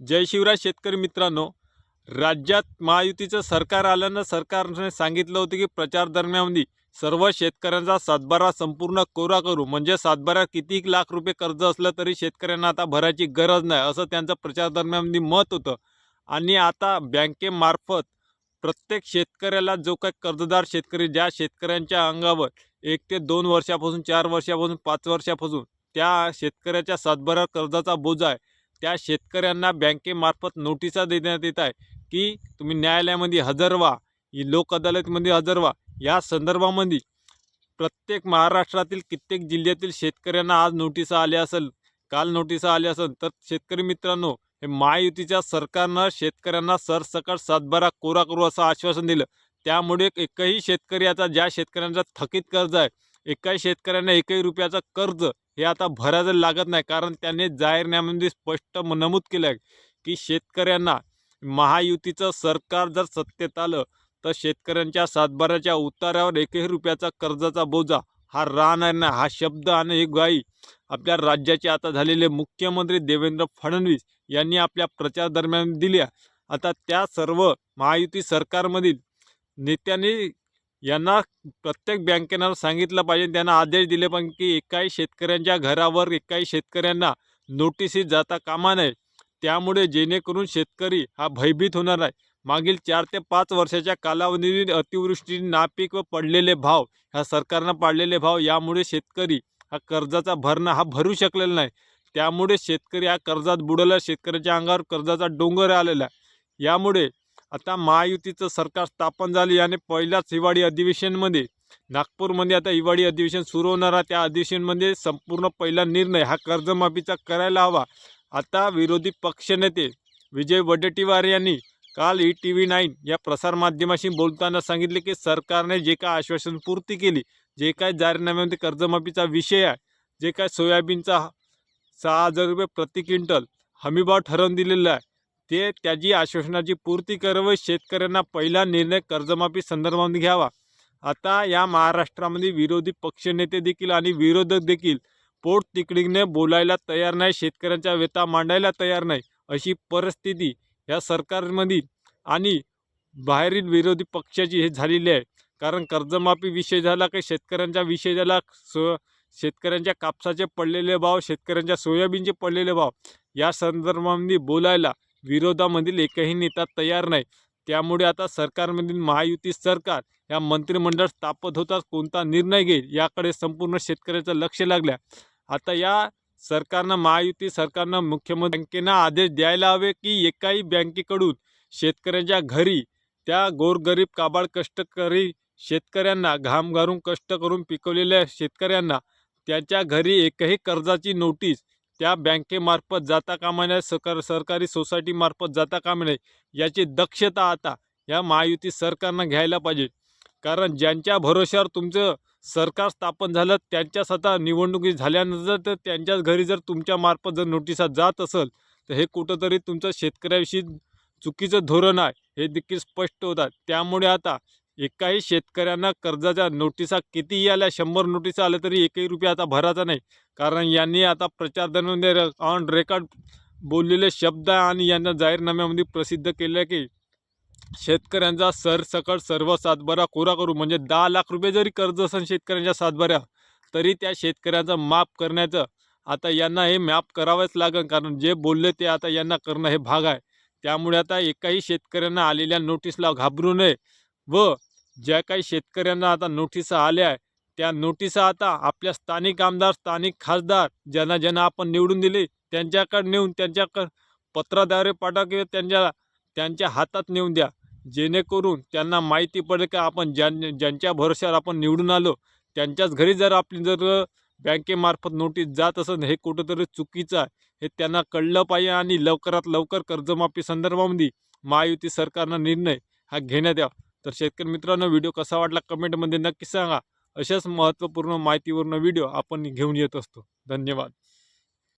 जय शिवराज शेतकरी मित्रांनो राज्यात महायुतीचं सरकार आल्यानं सरकारने सांगितलं होतं की प्रचार दरम्यानमध्ये सर्व शेतकऱ्यांचा सातबारा संपूर्ण कोरा करू. म्हणजे सातबारा किती लाख रुपये कर्ज असलं तरी शेतकऱ्यांना आता भरायची गरज नाही असं त्यांचं प्रचार दरम्यानमध्ये मत होतं. आणि आता बँकेमार्फत प्रत्येक शेतकऱ्याला जो काही कर्जदार शेतकरी ज्या शेतकऱ्यांच्या अंगावर एक ते दोन वर्षापासून चार वर्षापासून पाच वर्षापासून त्या शेतकऱ्याच्या सातबारा कर्जाचा बोजा आहे त्या शेतकऱ्यांना बँकेमार्फत नोटिसा देण्यात येत आहे की तुम्ही न्यायालयामध्ये हजर व्हा ही लोक अदालतमध्ये हजर व्हा. या संदर्भामध्ये प्रत्येक महाराष्ट्रातील कित्येक जिल्ह्यातील शेतकऱ्यांना आज नोटिसा आल्या असेल काल नोटिसा आल्या असेल. तर शेतकरी मित्रांनो हे महायुतीच्या सरकारनं शेतकऱ्यांना सरसकट सातबारा कोरा करू असं आश्वासन दिलं. त्यामुळे एकही शेतकरी आता ज्या शेतकऱ्यांचा थकीत कर्ज आहे एकाही शेतकऱ्यांना एकही रुपयाचं कर्ज हे आता भरायला लागत नाही. कारण त्यांनी जाहीरनाम्यामध्ये स्पष्ट नमूद केलं आहे की शेतकऱ्यांना महायुतीचं सरकार जर सत्तेत आलं तर शेतकऱ्यांच्या सातबाराच्या उतारावर एकही रुपयाचा कर्जाचा बोजा हा राहणार नाही. हा शब्द आणि ही ग्वाही आपल्या राज्याचे आता झालेले मुख्यमंत्री देवेंद्र फडणवीस यांनी आपल्या प्रचार दरम्यान दिल्या आता त्या सर्व महायुती सरकारमधील नेत्यांनी यांना प्रत्येक बँकेनं सांगितलं पाहिजे. त्यांना आदेश दिले पाहिजे की एकाही शेतकऱ्यांच्या घरावर एकाही शेतकऱ्यांना नोटिसी जाता कामा नये. त्यामुळे जेणेकरून शेतकरी हा भयभीत होणार नाही. मागील चार ते पाच वर्षाच्या कालावधीत अतिवृष्टी नापीक व पडलेले भाव ह्या सरकारनं पाडलेले भाव यामुळे शेतकरी हा कर्जाचा भरणा हा भरू शकलेला नाही. त्यामुळे शेतकरी हा कर्जात बुडवला शेतकऱ्याच्या अंगावर कर्जाचा डोंगर आलेला आहे. यामुळे आता महायुतीचं सरकार स्थापन झाली आणि पहिल्याच हिवाळी अधिवेशनमध्ये नागपूरमध्ये आता हिवाळी अधिवेशन सुरू होणार आहे. त्या अधिवेशनमध्ये संपूर्ण पहिला निर्णय हा कर्जमाफीचा करायला हवा. आता विरोधी पक्षनेते विजय वडेट्टीवार यांनी काल ई टी व्ही नाईन या प्रसारमाध्यमाशी बोलताना सांगितले की सरकारने जे काय आश्वासन पूर्ती केली जे काय जाहीरनाम्यामध्ये कर्जमाफीचा विषय आहे जे काय सोयाबीनचा सहा हजार रुपये प्रति क्विंटल हमीभाव ठरवून दिलेला आहे ते त्याची आश्वासनाची पूर्ती करावं शेतकऱ्यांना पहिला निर्णय कर्जमाफी संदर्भात घ्यावा. आता या महाराष्ट्रामध्ये विरोधी पक्षनेते देखील आणि विरोधक देखील पोट तिकडीने बोलायला तयार नाही शेतकऱ्यांच्या व्यथा मांडायला तयार नाही अशी परिस्थिती या सरकारमध्ये आणि बाहेरील विरोधी पक्षाची हे झालेली आहे. कारण कर्जमाफी विषय झाला काही शेतकऱ्यांचा विषय झाला सो शेतकऱ्यांच्या कापसाचे पडलेले भाव शेतकऱ्यांच्या सोयाबीनचे पडलेले भाव या संदर्भामध्ये बोलायला विरोधामधील एकही नेता तयार नाही. त्यामुळे आता सरकारमधील महायुती सरकार या मंत्रिमंडळ स्थापत होताच कोणता निर्णय घेईल याकडे संपूर्ण शेतकऱ्याचं लक्ष लागलं आता या सरकारनं महायुती सरकारनं मुख्यमंत्री बँकेनं आदेश द्यायला हवे की एकाही बँकेकडून शेतकऱ्यांच्या घरी त्या गोरगरीब काबाड कष्टकरी शेतकऱ्यांना घाम घालून कष्ट करून पिकवलेल्या शेतकऱ्यांना त्याच्या घरी एकही कर्जाची नोटीस त्या बँकेमार्फत जाता कामा नये सरकार सरकारी सोसायटीमार्फत जाता कामा नये याची दक्षता आता या महायुती सरकारनं घ्यायला पाहिजे. कारण ज्यांच्या भरोश्यावर तुमचं सरकार स्थापन झालं त्यांच्याच आता निवडणुकी झाल्यानंतर तर त्यांच्याच घरी जर तुमच्यामार्फत जर नोटिसा जात असेल तर हे कुठंतरी तुमचं शेतकऱ्याविषयी चुकीचं धोरण आहे हे देखील स्पष्ट होतात. त्यामुळे आता एकाही शेतकऱ्यांना कर्जाच्या नोटिसा कितीही आल्या शंभर नोटिसा आल्या तरी एकही रुपया आता भरायचा नाही. कारण यांनी आता प्रचार दरम्यान ऑन रेकॉर्ड बोललेले शब्द आहे आणि यांना जाहीरनाम्यामध्ये प्रसिद्ध केले की शेतकऱ्यांचा सरसकट सर्व सातबारा कोरा करू म्हणजे दहा लाख रुपये जरी कर्ज असेल शेतकऱ्यांच्या सातबाऱ्या तरी त्या शेतकऱ्यांचा माफ करण्याचं आता यांना हे माफ करावंच लागेल कारण जे बोलले ते आता यांना करणं हे भाग आहे. त्यामुळे आता एकाही शेतकऱ्यांना आलेल्या नोटीसला घाबरू नये व ज्या काही शेतकऱ्यांना आता नोटिसा आल्या आहे त्या नोटिसा आता आपल्या स्थानिक आमदार स्थानिक खासदार ज्यांना ज्यांना आपण निवडून दिले त्यांच्याकडे नेऊन त्यांच्याकडे पत्राद्वारे पाठवा किंवा त्यांच्या त्यांच्या हातात नेऊन द्या. जेणेकरून त्यांना माहिती पडेल का आपण ज्यां ज्यांच्या भरोश्यावर आपण निवडून आलो त्यांच्याच घरी जर आपली जर बँकेमार्फत नोटीस जात असेल हे कुठंतरी चुकीचं आहे. हे त्यांना कळलं पाहिजे आणि लवकरात लवकर कर्जमाफी संदर्भामध्ये महायुती सरकारनं निर्णय हा घेण्यात यावा. तर शेतकरी मित्रांनो व्हिडिओ कसा वाटला कमेंटमध्ये नक्की सांगा. अशाच महत्त्वपूर्ण माहितीवरनं व्हिडिओ आपण घेऊन येत असतो. धन्यवाद.